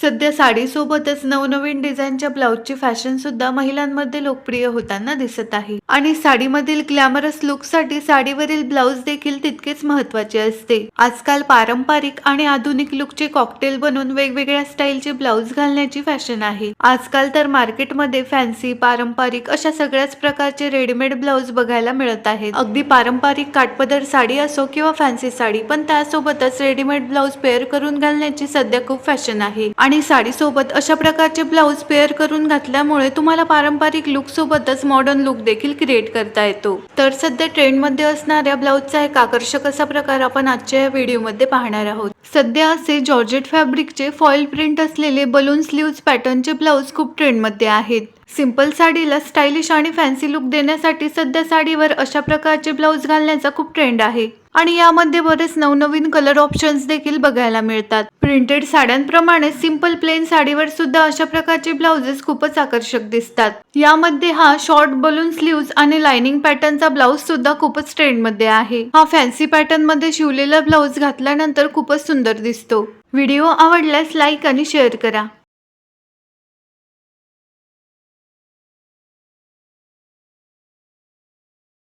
सध्या साडीसोबतच नवनवीन डिझाईनच्या ब्लाऊजची फॅशन सुद्धा महिलांमध्ये लोकप्रिय होताना दिसत आहे. आणि साडीमधील ग्लॅमरस लुकसाठी साडीवरील ब्लाऊज देखील तितकेच महत्त्वाचे असते. आजकाल पारंपरिक आणि आधुनिक लुकचे कॉकटेल बनवून वेगवेगळ्या स्टाईलचे ब्लाऊज घालण्याची फॅशन आहे. आजकाल तर मार्केटमध्ये फॅन्सी पारंपरिक अशा सगळ्याच प्रकारचे रेडीमेड ब्लाऊज बघायला मिळत आहेत. अगदी पारंपरिक काटपदर साडी असो किंवा फॅन्सी साडी पण त्यासोबतच रेडीमेड ब्लाऊज पेअर करून घालण्याची सध्या खूप फॅशन आहे. आणि साडीसोबत अशा प्रकारचे ब्लाऊज पेअर करून घातल्यामुळे तुम्हाला पारंपरिक लुकसोबतच मॉडर्न लुक देखील क्रिएट करता येतो. तर सध्या ट्रेंडमध्ये असणाऱ्या ब्लाऊजचा एक आकर्षक असा प्रकार आपण आजच्या या व्हिडिओमध्ये पाहणार आहोत. सध्या असे जॉर्जेट फॅब्रिकचे फॉईल प्रिंट असलेले बलून स्लीव्ज पॅटर्नचे ब्लाऊज खूप ट्रेंडमध्ये आहेत. सिंपल साडीला स्टायलिश आणि फॅन्सी लुक देण्यासाठी सध्या साडीवर अशा प्रकारचे ब्लाऊज घालण्याचा खूप ट्रेंड आहे. आणि यामध्ये बरेच नवनवीन कलर ऑप्शन्स देखील बघायला मिळतात. प्रिंटेड साड्यांप्रमाणे सिंपल प्लेन साडीवर सुद्धा अशा प्रकारचे ब्लाउजेस खूपच आकर्षक दिसतात. यामध्ये हा शॉर्ट बलून स्लीव्ज आणि लाइनिंग पॅटर्नचा ब्लाउज सुद्धा खूपच ट्रेंडमध्ये आहे. हा फॅन्सी पॅटर्नमध्ये शिवलेला ब्लाऊज घातल्यानंतर खूपच सुंदर दिसतो. व्हिडिओ आवडल्यास लाईक आणि शेअर करा.